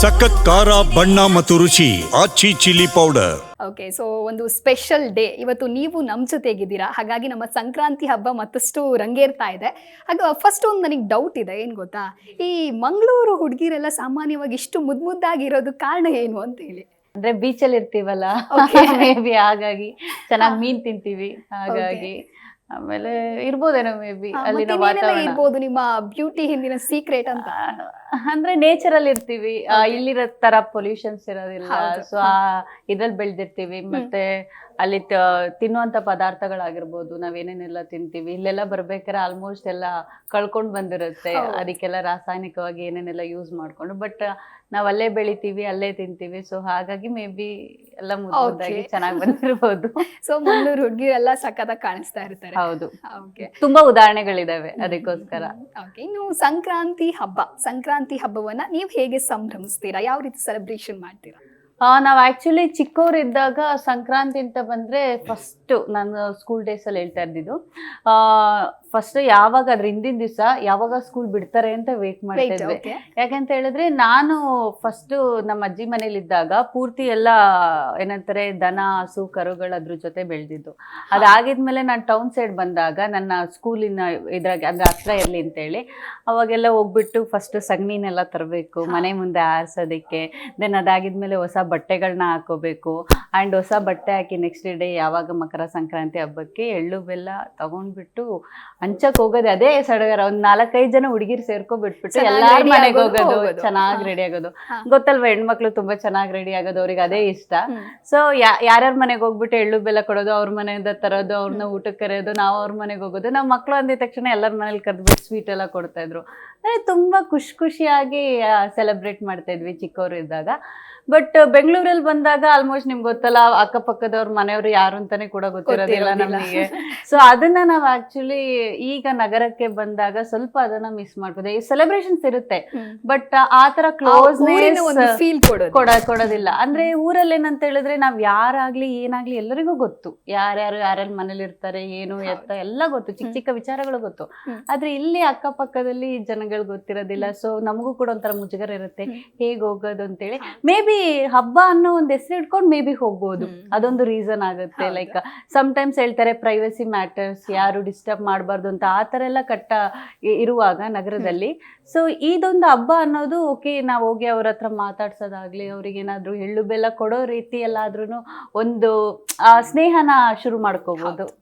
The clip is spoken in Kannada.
ಸಖತ್ ಖಾರ ಬಣ್ಣ ಮತ್ತು ರುಚಿ Aachi chilli powder. Okay so ಒಂದು ಸ್ಪೆಷಲ್ ಡೇ ಇವತ್ತು ನೀವು ನಮ್ಮ ಜೊತೆಗಿದ್ದೀರಾ? ಹಾಗಾಗಿ ನಮ್ಮ ಸಂಕ್ರಾಂತಿ ಹಬ್ಬ ಮತ್ತಷ್ಟು ರಂಗೇರ್ತಾ ಇದೆ. ಹಾಗೆ ಫಸ್ಟ್ ಒಂದು ನನಗೆ ಡೌಟ್ ಇದೆ ಏನು ಗೊತ್ತಾ? ಈ ಮಂಗಳೂರು ಹುಡುಗಿರೆಲ್ಲ ಸಾಮಾನ್ಯವಾಗಿ ಇಷ್ಟು ಮುದ್ಮುದ್ದಾಗಿರೋದು ಕಾರಣ ಏನು ಅಂತ ಹೇಳಿ. ಅಂದ್ರೆ ಬೀಚಲ್ಲಿ ಇರ್ತೀವಲ್ಲ? Okay. ಮೇ ಬಿ ಹಾಗಾಗಿ ಚೆನ್ನಾಗಿ ಮೀನ್ ತಿಂತೀವಿ. ಹಾಗಾಗಿ ಆಮೇಲೆ ಇರ್ಬೋದೇನೋ ಮೇ ಬಿ ಅಲ್ಲಿ ಅಲ್ಲಿನ ವಾತಾವರಣ. ಇರ್ಬೋದು ನಿಮ್ಮ ಬ್ಯೂಟಿ ಹಿಂದಿನ ಸೀಕ್ರೆಟ್ ಅಂತ? ಅಂದ್ರೆ ನೇಚರ್ ಅಲ್ಲಿ ಇರ್ತೀವಿ. ಇಲ್ಲಿರೋ ತರ ಪೊಲ್ಯೂಷನ್ಸ್ ಇರೋದಿಲ್ಲ. ಸೊ ಆ ಇದ್ರಲ್ಲಿ ಬೆಳೆದಿರ್ತೀವಿ. ಮತ್ತೆ ಅಲ್ಲಿ ತಿನ್ನುವಂತ ಪದಾರ್ಥಗಳಾಗಿರ್ಬೋದು ನಾವೇನೇನೆಲ್ಲ ತಿಂತೀವಿ ಇಲ್ಲೆಲ್ಲ ಬರ್ಬೇಕಾದ್ರೆ ಆಲ್ಮೋಸ್ಟ್ ಎಲ್ಲ ಕಳ್ಕೊಂಡ್ ಬಂದಿರುತ್ತೆ. ಅದಕ್ಕೆಲ್ಲ ರಾಸಾಯನಿಕವಾಗಿ ಏನೇನೆಲ್ಲ ಯೂಸ್ ಮಾಡ್ಕೊಂಡು ಬಟ್ ನಾವ್ ಅಲ್ಲೇ ಬೆಳಿತೀವಿ ಅಲ್ಲೇ ತಿಂತೀವಿ ಸೊ ಹಾಗಾಗಿ ಮೇ ಬಿ ಎಲ್ಲ ಮುದ್ದಾಗಿ. ಚೆನ್ನಾಗಿ ಬಂದಿರಬಹುದು ಸೊ ಮಂಗಳೂರು ಹುಡುಗಿರೆಲ್ಲ ಸಖತ್ತಾಗಿ ಕಾಣಿಸ್ತಾ ಇರ್ತಾರೆ. ಹೌದು. ತುಂಬಾ ಉದಾಹರಣೆಗಳಿದಾವೆ ಅದಕ್ಕೋಸ್ಕರ. ಇನ್ನು ಸಂಕ್ರಾಂತಿ ಹಬ್ಬ. ಸಂಕ್ರಾಂತಿ ಹಬ್ಬವನ್ನ ನೀವು ಹೇಗೆ ಸಂಭ್ರಮಿಸ್ತೀರಾ? ಯಾವ ರೀತಿ ಸೆಲೆಬ್ರೇಷನ್ ಮಾಡ್ತೀರಾ? ನಾವ್ ಆಕ್ಚುಲಿ ಚಿಕ್ಕವರಿದ್ದಾಗ ಸಂಕ್ರಾಂತಿ ಅಂತ ಬಂದ್ರೆ ಫಸ್ಟ್ ನಾನು ಸ್ಕೂಲ್ ಡೇಸ್ ಅಲ್ಲಿ ಹೇಳ್ತಾ ಇದ್ದಿದ್ದು ಫಸ್ಟ್ ಯಾವಾಗ ಅದ್ರ ಹಿಂದಿನ ದಿವಸ ಯಾವಾಗ ಸ್ಕೂಲ್ ಬಿಡ್ತಾರೆ ಅಂತ ವೇಟ್ ಮಾಡ್ತಾ Wait, ಇದ್ವಿ. okay. ಯಾಕಂತ ಹೇಳಿದ್ರೆ ನಾನು ಫಸ್ಟ್ ನಮ್ಮ ಅಜ್ಜಿ ಮನೇಲಿ ಇದ್ದಾಗ ಪೂರ್ತಿ ಎಲ್ಲ ಏನಂತಾರೆ ದನ ಹಸು ಕರುಗಳು ಅದ್ರ ಜೊತೆ ಬೆಳೆದಿದ್ದು. ಅದಾಗಿದ್ಮೇಲೆ ನಾನು ಟೌನ್ ಸೈಡ್ ಬಂದಾಗ ನನ್ನ ಸ್ಕೂಲಿನ ಇದ್ರಾಗ ಅದ್ರ ಹತ್ರ ಇರ್ಲಿ ಅಂತೇಳಿ ಅವಾಗೆಲ್ಲ ಹೋಗ್ಬಿಟ್ಟು ಫಸ್ಟ್ ಸಗಣಿನೆಲ್ಲ ತರಬೇಕು ಮನೆ ಮುಂದೆ ಆರಿಸೋದಕ್ಕೆ ದೆನ್ ಅದಾಗಿದ್ಮೇಲೆ ಹೊಸ ಬಟ್ಟೆಗಳನ್ನ ಹಾಕೋಬೇಕು ಆ್ಯಂಡ್ ಹೊಸ ಬಟ್ಟೆ ಹಾಕಿ ನೆಕ್ಸ್ಟ್ ಡೇ ಯಾವಾಗ ಮಕರ ಸಂಕ್ರಾಂತಿ ಹಬ್ಬಕ್ಕೆ ಎಳ್ಳು ಬೆಲ್ಲ ತಗೊಂಡ್ಬಿಟ್ಟು ಹಂಚಕ್ ಹೋಗೋದೇ ಅದೇ ಸಡಗರ. ಒಂದ್ ನಾಲ್ಕೈದು ಜನ ಹುಡುಗಿರ್ ಸೇರ್ಕೊಬಿಟ್ಬಿಟ್ಟು ಬಿಟ್ಬಿಟ್ಟು ಎಲ್ಲಾರ ಮನೆಗೆ ಹೋಗೋದು. ಚೆನ್ನಾಗಿ ರೆಡಿ ಆಗೋದು. ಗೊತ್ತಲ್ವಾ ಹೆಣ್ಮಕ್ಳು ತುಂಬಾ ಚೆನ್ನಾಗಿ ರೆಡಿ ಆಗೋದು. ಅವ್ರಿಗೆ ಅದೇ ಇಷ್ಟ. ಸೊ ಯಾರ್ಯಾರ ಮನೆಗೆ ಹೋಗ್ಬಿಟ್ಟು ಎಳ್ಳು ಬೆಲ್ಲ ಕೊಡೋದು ಅವ್ರ ಮನೆಯಿಂದ ತರೋದು ಅವ್ರನ್ನ ಊಟಕ್ಕೆ ಕರೆಯೋದು ನಾವು ಅವ್ರ ಮನೆಗೆ ಹೋಗೋದು. ನಾವ್ ಮಕ್ಳು ಅಂದಿದ ತಕ್ಷಣ ಎಲ್ಲರ ಮನೇಲಿ ಕರೆದ್ಬಿಟ್ಟು ಸ್ವೀಟ್ ಎಲ್ಲ ಕೊಡ್ತಾ ಇದ್ರು. ತುಂಬಾ ಖುಷಿ ಖುಷಿಯಾಗಿ ಸೆಲೆಬ್ರೇಟ್ ಮಾಡ್ತಾ ಇದ್ವಿ ಚಿಕ್ಕವರು ಇದ್ದಾಗ. ಬಟ್ ಬೆಂಗಳೂರಲ್ಲಿ ಬಂದಾಗ ಆಲ್ಮೋಸ್ಟ್ ನಿಮ್ಗೆ ಗೊತ್ತಲ್ಲ ಅಕ್ಕಪಕ್ಕದವ್ರ ಮನೆಯವರು ಯಾರು ಅಂತಾನೆ ಕೂಡ ಗೊತ್ತಿರೋದಿಲ್ಲ. ನಮಗೆ. ಸೊ ಅದನ್ನ ನಾವು ಆಕ್ಚುಲಿ ಈಗ ನಗರಕ್ಕೆ ಬಂದಾಗ ಸ್ವಲ್ಪ ಅದನ್ನ ಮಿಸ್ ಮಾಡ್ಬೋದು. ಈ ಸೆಲೆಬ್ರೇಷನ್ಸ್ ಇರುತ್ತೆ. ಬಟ್ ಆ ತರ ಕ್ಲೋಸ್ ಫೀಲ್ ಕೊಡ ಕೊಡೋದಿಲ್ಲ. ಅಂದ್ರೆ ಊರಲ್ಲಿ ಏನಂತ ಹೇಳಿದ್ರೆ ನಾವ್ ಯಾರಾಗ್ಲಿ ಏನಾಗ್ಲಿ ಎಲ್ಲರಿಗೂ ಗೊತ್ತು. ಯಾರ್ಯಾರು ಯಾರ್ಯಾರ ಮನೇಲಿ ಇರ್ತಾರೆ ಏನು ಎತ್ತ ಎಲ್ಲ ಗೊತ್ತು. ಚಿಕ್ಕ ಚಿಕ್ಕ ವಿಚಾರಗಳು ಗೊತ್ತು. ಆದ್ರೆ ಇಲ್ಲಿ ಅಕ್ಕಪಕ್ಕದಲ್ಲಿ ಜನಗಳು ಗೊತ್ತಿರೋದಿಲ್ಲ. ಸೊ ನಮಗೂ ಕೂಡ ಒಂಥರ ಮುಜುಗರ ಇರುತ್ತೆ. ಹೇಗೆ ಹೇಗ್ ಹೋಗೋದು ಅಂತೇಳಿ. ಮೇ ಬಿ ಹಬ್ಬ ಅನ್ನೋ ಒಂದು ಹೆಸರು ಇಟ್ಕೊಂಡು ಮೇ ಬಿ ಹೋಗ್ಬೋದು. ಅದೊಂದು ರೀಸನ್ ಆಗುತ್ತೆ. ಲೈಕ್ ಟೈಮ್ಸ್ ಹೇಳ್ತಾರೆ ಪ್ರೈವಸಿ ಮ್ಯಾಟರ್ಸ್ ಯಾರು ಡಿಸ್ಟರ್ಬ್ ಮಾಡಬಾರ್ದು ಅಂತ ಆ ಥರ ಎಲ್ಲ ಕಟ್ಟ ಇರುವಾಗ ನಗರದಲ್ಲಿ. ಸೊ ಇದೊಂದು ಹಬ್ಬ ಅನ್ನೋದು ಓಕೆ ನಾವು ಹೋಗಿ ಅವ್ರ ಹತ್ರ ಮಾತಾಡ್ಸೋದಾಗ್ಲಿ ಅವ್ರಿಗೆ ಏನಾದ್ರು ಎಳ್ಳು ಬೆಲ್ಲ ಕೊಡೋ ರೀತಿ ಎಲ್ಲಾದ್ರೂ ಒಂದು ಆ, ಸ್ನೇಹನ ಶುರು ಮಾಡ್ಕೋಬಹುದು